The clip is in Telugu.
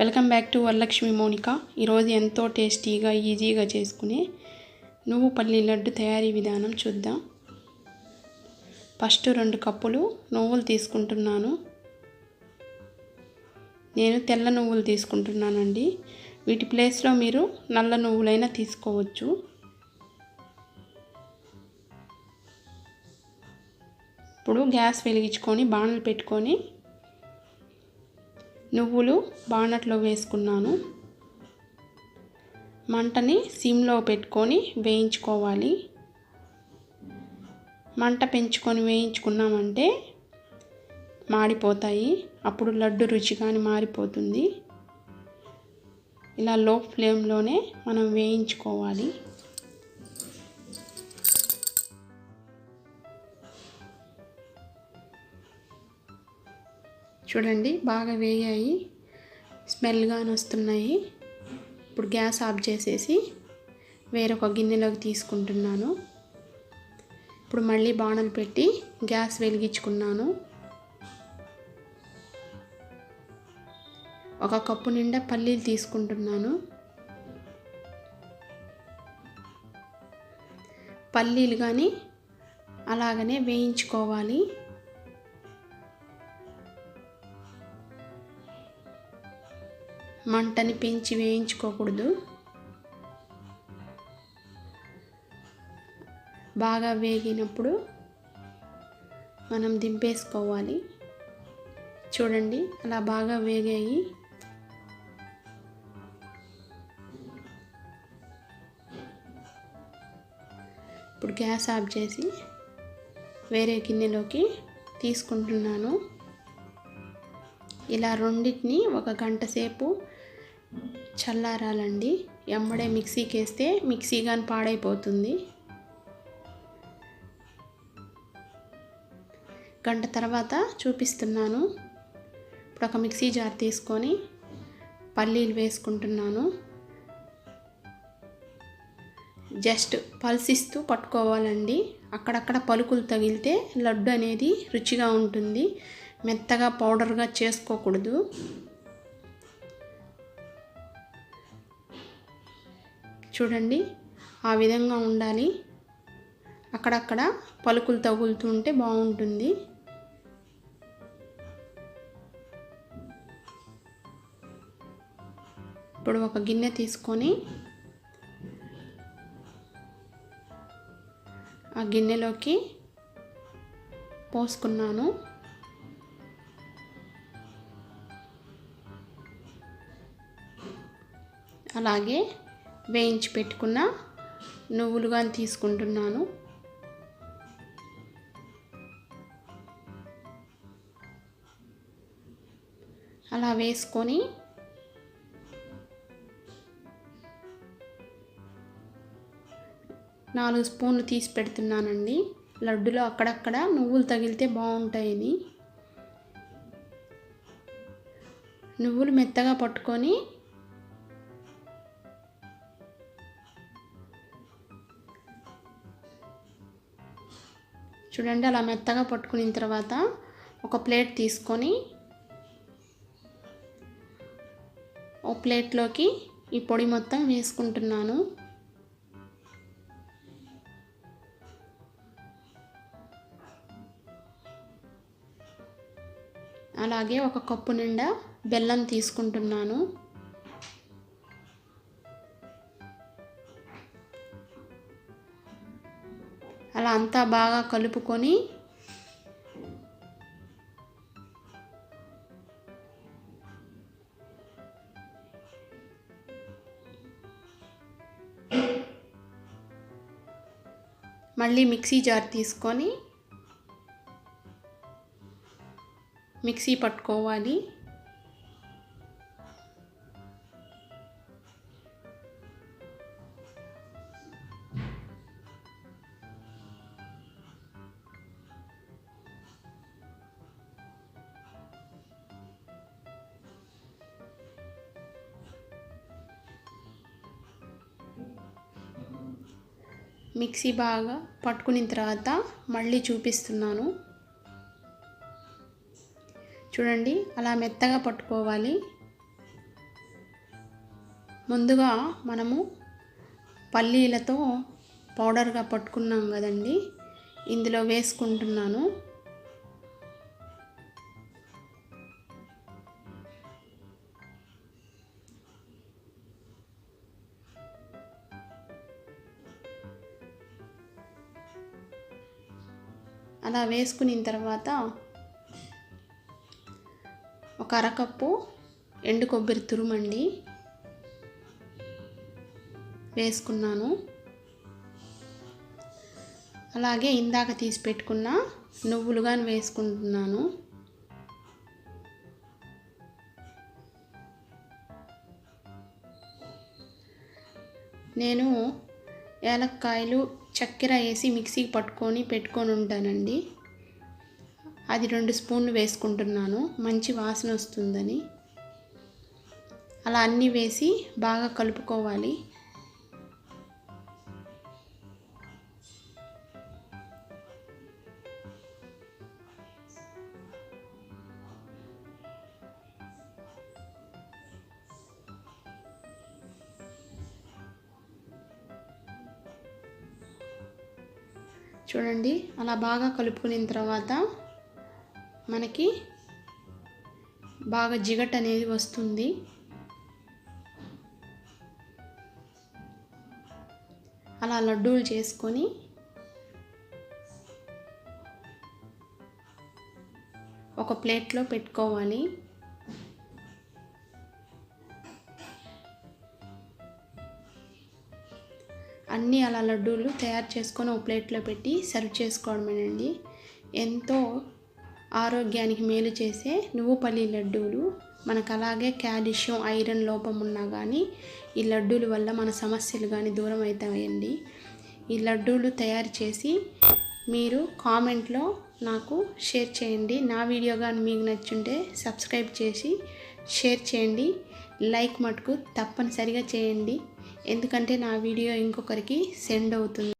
Welcome back to Varalakshmi Monika. ఈరోజు ఎంతో టేస్టీగా ఈజీగా చేసుకునే నువ్వు పల్లి లడ్డు తయారీ విధానం చూద్దాం. ఫస్ట్ రెండు కప్పులు నువ్వులు తీసుకుంటున్నాను. నేను తెల్ల నువ్వులు తీసుకుంటున్నానండి. వీటి ప్లేస్లో మీరు నల్ల నువ్వులైనా తీసుకోవచ్చు. ఇప్పుడు గ్యాస్ వెలిగించుకొని బాణలు పెట్టుకొని నువ్వులు బాణట్లో వేసుకున్నాను. మంటని సిమ్లో పెట్టుకొని వేయించుకోవాలి. మంట పెంచుకొని వేయించుకున్నామంటే మాడిపోతాయి. అప్పుడు లడ్డు రుచి కానీ మారిపోతుంది. ఇలా లో ఫ్లేమ్లోనే మనం వేయించుకోవాలి. చూడండి బాగా వేయాయి స్మెల్గా వస్తున్నాయి. ఇప్పుడు గ్యాస్ ఆఫ్ చేసేసి వేరొక గిన్నెలోకి తీసుకుంటున్నాను. ఇప్పుడు మళ్ళీ బాణలు పెట్టి గ్యాస్ వెలిగించుకున్నాను. ఒక కప్పు నిండా పల్లీలు తీసుకుంటున్నాను. పల్లీలు కానీ అలాగనే వేయించుకోవాలి. మంటని పెంచి వేయించుకోకూడదు. బాగా వేగినప్పుడు మనం దింపేసుకోవాలి. చూడండి అలా బాగా వేగాయి. ఇప్పుడు గ్యాస్ ఆఫ్ చేసి వేరే గిన్నెలోకి తీసుకుంటున్నాను. ఇలా రెండింటిని ఒక గంట సేపు చల్లారాలండి. ఎమ్మడే మిక్సీకి వేస్తే మిక్సీ కానీ పాడైపోతుంది. గంట తర్వాత చూపిస్తున్నాను. ఇప్పుడు ఒక మిక్సీ జార్ తీసుకొని పల్లీలు వేసుకుంటున్నాను. జస్ట్ పల్సిస్తూ పట్టుకోవాలండి. అక్కడక్కడ పలుకులు తగిలితే లడ్డు అనేది రుచిగా ఉంటుంది. మెత్తగా పౌడర్గా చేసుకోకూడదు. చూడండి. ఆ విధంగా ఉండాలి. అక్కడక్కడ పలుకులు తగులుతూ ఉంటే బాగుంటుంది. ఇప్పుడు ఒక గిన్నె తీసుకొని ఆ గిన్నెలోకి పోసుకున్నాను. అలాగే వేయించి పెట్టుకున్న నువ్వులు కానీ తీసుకుంటున్నాను. అలా వేసుకొని నాలుగు స్పూన్లు తీసి పెడుతున్నానండి. లడ్డులో అక్కడక్కడ నువ్వులు తగిలితే బాగుంటాయని. నువ్వులు మెత్తగా పట్టుకొని చూడండి అలా మెత్తగా పట్టుకున్న తర్వాత ఒక ప్లేట్ తీసుకొని ఓ ప్లేట్లోకి ఈ పొడి మొత్తం వేసుకుంటున్నాను. అలాగే ఒక కప్పు నిండా బెల్లం తీసుకుంటున్నాను. అంతా బాగా కలుపుకొని మళ్ళీ మిక్సీ జార్ తీసుకొని మిక్సీ పట్టుకోవాలి. మిక్సీ బాగా పట్టుకున్న తర్వాత మళ్ళీ చూపిస్తున్నాను. చూడండి అలా మెత్తగా పట్టుకోవాలి. ముందుగా మనము పల్లీలతో పౌడర్గా పట్టుకున్నాం కదండి. ఇందులో వేసుకుంటున్నాను. అలా వేసుకున్న తర్వాత ఒక అరకప్పు ఎండు కొబ్బరి తురుమండి వేసుకున్నాను. అలాగే ఇందాక తీసి పెట్టుకున్న నువ్వులు కానీ వేసుకుంటున్నాను. నేను ఏలక్కాయలు చక్కెర వేసి మిక్సీకి పట్టుకొని పెట్టుకొని ఉంటానండి. అది రెండు స్పూన్లు వేసుకుంటున్నాను. మంచి వాసన వస్తుందని. అలా అన్నీ వేసి బాగా కలుపుకోవాలి. చూడండి అలా బాగా కలుపుకున్న తర్వాత మనకి బాగా జిగట్ అనేది వస్తుంది. అలా లడ్డూలు చేసుకొని ఒక ప్లేట్లో పెట్టుకోవాలి. అన్నీ అలా లడ్డూలు తయారు చేసుకొని ఒక ప్లేట్లో పెట్టి సర్వ్ చేసుకోవడమేనండి. ఎంతో ఆరోగ్యానికి మేలు చేసే నువ్వు పల్లి లడ్డూలు. మనకు అలాగే క్యాల్షియం ఐరన్ లోపం ఉన్నా కానీ ఈ లడ్డూల వల్ల మన సమస్యలు కానీ దూరం అవుతాయండి ఈ లడ్డూలు తయారు చేసి మీరు కామెంట్లో నాకు షేర్ చేయండి. నా వీడియో కానీ మీకు నచ్చుంటే సబ్స్క్రైబ్ చేసి షేర్ చేయండి. లైక్ మటుకు తప్పనిసరిగా చేయండి. ఎందుకంటే నా వీడియో ఇంకొకరికి సెండ్ అవుతుంది.